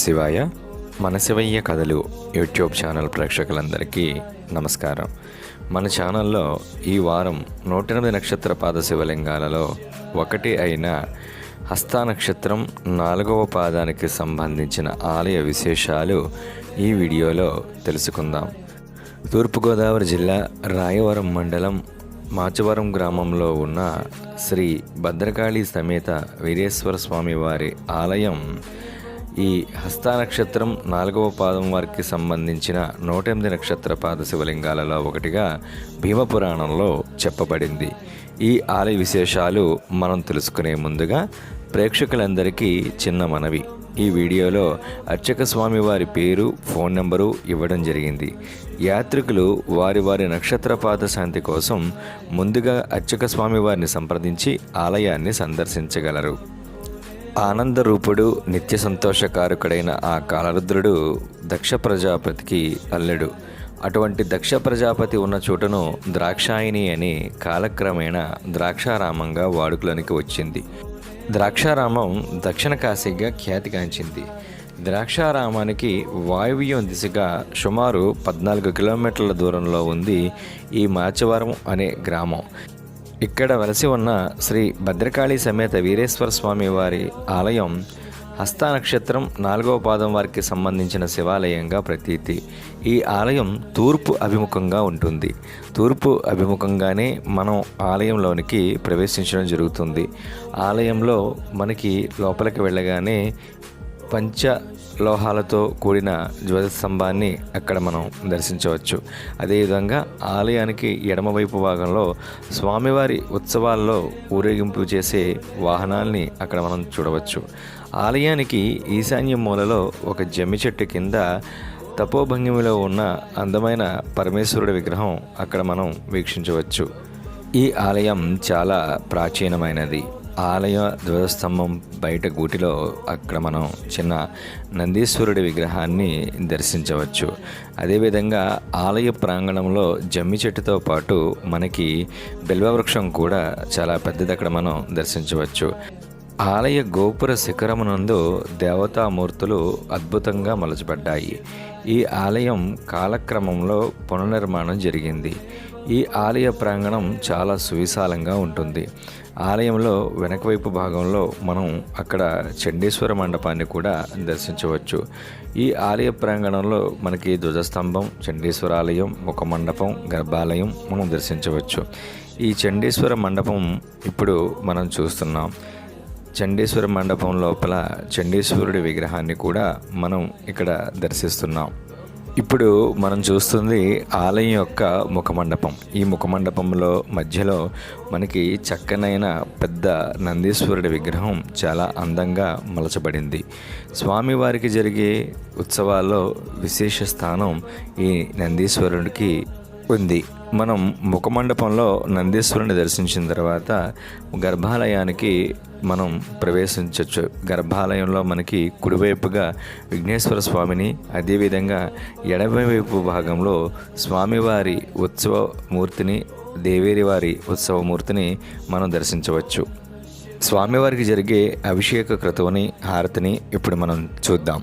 శివాయ మన శివయ్య కథలు యూట్యూబ్ ఛానల్ ప్రేక్షకులందరికీ నమస్కారం. మన ఛానల్లో ఈ వారం నూట ఎనిమిది నక్షత్ర పాద శివలింగాలలో ఒకటి అయిన హస్త నక్షత్రం నాలుగవ పాదానికి సంబంధించిన ఆలయ విశేషాలు ఈ వీడియోలో తెలుసుకుందాం. తూర్పుగోదావరి జిల్లా రాయవరం మండలం మాచవరం గ్రామంలో ఉన్న శ్రీ భద్రకాళి సమేత వీరేశ్వర స్వామి వారి ఆలయం ఈ హస్త నక్షత్రం నాలుగవ పాదం వారికి సంబంధించిన నూట ఎనిమిది నక్షత్ర పాద శివలింగాలలో ఒకటిగా భీమపురాణంలో చెప్పబడింది. ఈ ఆలయ విశేషాలు మనం తెలుసుకునే ముందుగా ప్రేక్షకులందరికీ చిన్న మనవి. ఈ వీడియోలో అర్చక స్వామి వారి పేరు ఫోన్ నెంబరు ఇవ్వడం జరిగింది. యాత్రికులు వారి వారి నక్షత్రపాత శాంతి కోసం ముందుగా అర్చక స్వామి వారిని సంప్రదించి ఆలయాన్ని సందర్శించగలరు. ఆనందరూపుడు నిత్య సంతోషకారకుడైన ఆ కాలరుద్రుడు దక్ష ప్రజాపతికి అల్లెడు. అటువంటి దక్ష ప్రజాపతి ఉన్న చోటను ద్రాక్షాయిని అని కాలక్రమేణా ద్రాక్షారామంగా వాడుకలోనికి వచ్చింది. ద్రాక్షారామం దక్షిణ కాశీగా ఖ్యాతిగాంచింది. ద్రాక్షారామానికి వాయువ్యం దిశగా సుమారు పద్నాలుగు కిలోమీటర్ల దూరంలో ఉంది ఈ మాచవరం అనే గ్రామం. ఇక్కడ వలసి ఉన్న శ్రీ భద్రకాళి సమేత వీరేశ్వర స్వామి వారి ఆలయం హస్త నక్షత్రం నాలుగవ పాదం వారికి సంబంధించిన శివాలయంగా ప్రతీతి. ఈ ఆలయం తూర్పు అభిముఖంగా ఉంటుంది. తూర్పు అభిముఖంగానే మనం ఆలయంలోనికి ప్రవేశించడం జరుగుతుంది. ఆలయంలో మనకి లోపలికి వెళ్ళగానే పంచ లోహాలతో కూడిన ధ్వజస్తంభాన్ని అక్కడ మనం దర్శించవచ్చు. అదేవిధంగా ఆలయానికి ఎడమవైపు భాగంలో స్వామివారి ఉత్సవాల్లో ఊరేగింపు చేసే వాహనాల్ని అక్కడ మనం చూడవచ్చు. ఆలయానికి ఈశాన్య మూలలో ఒక జమ్మి చెట్టు కింద తపోభంగిమిలో ఉన్న అందమైన పరమేశ్వరుడి విగ్రహం అక్కడ మనం వీక్షించవచ్చు. ఈ ఆలయం చాలా ప్రాచీనమైనది. ఆలయ ధ్వజస్తంభం బయట గూటిలో అక్కడ మనం చిన్న నందీశ్వరుడి విగ్రహాన్ని దర్శించవచ్చు. అదేవిధంగా ఆలయ ప్రాంగణంలో జమ్మి చెట్టుతో పాటు మనకి బిల్వవృక్షం కూడా చాలా పెద్దది అక్కడ మనం దర్శించవచ్చు. ఆలయ గోపుర శిఖరమునందు దేవతామూర్తులు అద్భుతంగా మలచబడ్డాయి. ఈ ఆలయం కాలక్రమంలో పునర్నిర్మాణం జరిగింది. ఈ ఆలయ ప్రాంగణం చాలా సువిశాలంగా ఉంటుంది. ఆలయంలో వెనకవైపు భాగంలో మనం అక్కడ చండీశ్వర మండపాన్ని కూడా దర్శించవచ్చు. ఈ ఆలయ ప్రాంగణంలో మనకి ధ్వజస్తంభం చండీశ్వర ఆలయం ఒక మండపం గర్భాలయం మనం దర్శించవచ్చు. ఈ చండీశ్వర మండపం ఇప్పుడు మనం చూస్తున్నాం. చండీశ్వర మండపం లోపల చండీశ్వరుడి విగ్రహాన్ని కూడా మనం ఇక్కడ దర్శిస్తున్నాం. ఇప్పుడు మనం చూస్తుంది ఆలయం యొక్క ముఖమండపం. ఈ ముఖమండపంలో మధ్యలో మనకి చక్కనైన పెద్ద నందీశ్వరుడి విగ్రహం చాలా అందంగా మలచబడింది. స్వామివారికి జరిగే ఉత్సవాల్లో విశేష స్థానం ఈ నందీశ్వరుడికి ఉంది. మనం ముఖమండపంలో నందీశ్వరుని దర్శించిన తర్వాత గర్భాలయానికి మనం ప్రవేశించవచ్చు గర్భాలయంలో మనకి కుడివైపుగా విఘ్నేశ్వర స్వామిని అదేవిధంగా ఎడమవైపు భాగంలో స్వామివారి ఉత్సవ మూర్తిని వారి ఉత్సవమూర్తిని మనం దర్శించవచ్చు. స్వామివారికి జరిగే అభిషేక క్రతువుని హారతిని ఇప్పుడు మనం చూద్దాం.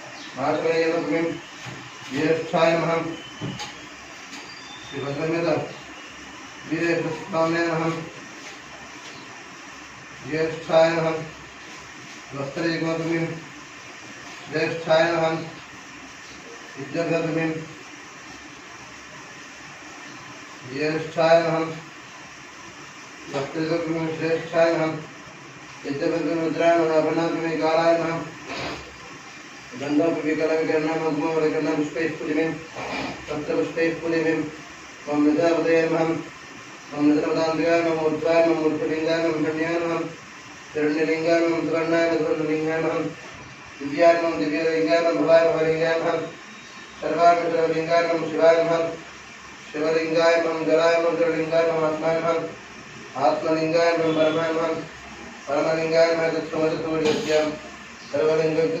आश्रयेदस्मिन् ज्येष्ठाय महं श्रीभद्रमेत वीरेभ्यस्ताम्ने अहं ज्येष्ठाय अहं वस्त्रैकमतुमिं ज्येष्ठाय अहं विद्याभ्यतुमिं ज्येष्ठाय अहं वस्त्रैकमतुमिं श्रेष्ठाय अहं यद्यपि मुद्राय मनाभनाभ्यमे कालाय अहं गंगा पुण्यकलङ्करणमग्मवरकरणपुष्पैः सप्तपुष्पैः मम नृतवदयमहं मम नृतपदान्तिकाय मम उद्वाय मम उर्पलिङ्गाय मम कन्यानहं शरण्यलिङ्गाय मम सुवर्णाय सुवर्णलिङ्गानहं दिव्याय भवाय भवलिङ्गानहं सर्वाय सर्वलिङ्गाय मम शिवाय मम जलाय मम जललिङ्गाय मम आत्माय नमः आत्मलिङ्गाय मम परमाय नमः परमलिङ्गाय मम तत्समस्तमोडित्यं सर्वलिङ्गस्य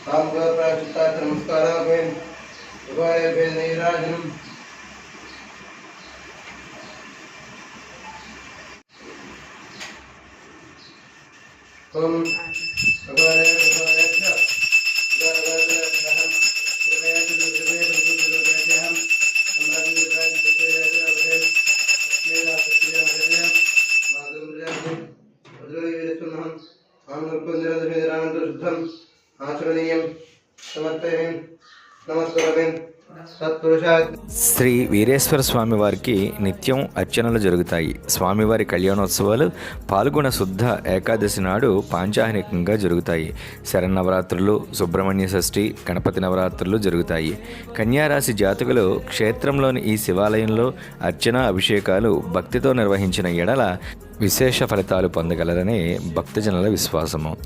कामगा प्राचिता नमस्कार बेन उभाय बेन नीराजन हम। अगारे अगारे क्या अगारे अगारे हम। रुपये रुपये रुपये रुपये हम। हमारा भी रुपये रुपये रुपये रुपये रुपये रुपये रुपये माध्यम रुपये और जो ये सुन हम हम रुपये रुपये रुपये रुपये ఆచరణీయం సమర్పయం నమస్కారం శ్రీ వీరేశ్వర స్వామి వారికి నిత్యం అర్చనలు జరుగుతాయి. స్వామివారి కళ్యాణోత్సవాలు పాల్గొన శుద్ధ ఏకాదశి నాడు పాంచాహనికంగా జరుగుతాయి. శరన్నవరాత్రులు సుబ్రహ్మణ్య షష్ఠి గణపతి నవరాత్రులు జరుగుతాయి. కన్యారాశి జాతకులు క్షేత్రంలోని ఈ శివాలయంలో అర్చన అభిషేకాలు భక్తితో నిర్వహించిన ఎడల విశేష ఫలితాలు పొందగలరని భక్తజనుల విశ్వాసము.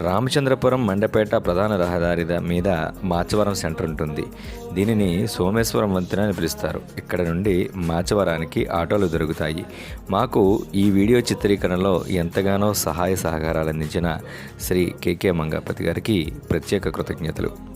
రామచంద్రపురం మండపేట ప్రధాన రహదారి మీద మాచవరం సెంటర్ ఉంటుంది. దీనిని సోమేశ్వరం వంతెన అని పిలుస్తారు. ఇక్కడ నుండి మాచవరానికి ఆటోలు దొరుకుతాయి. మాకు ఈ వీడియో చిత్రీకరణలో ఎంతగానో సహాయ సహకారాలు అందించిన శ్రీ కేకే మంగాపతి గారికి ప్రత్యేక కృతజ్ఞతలు.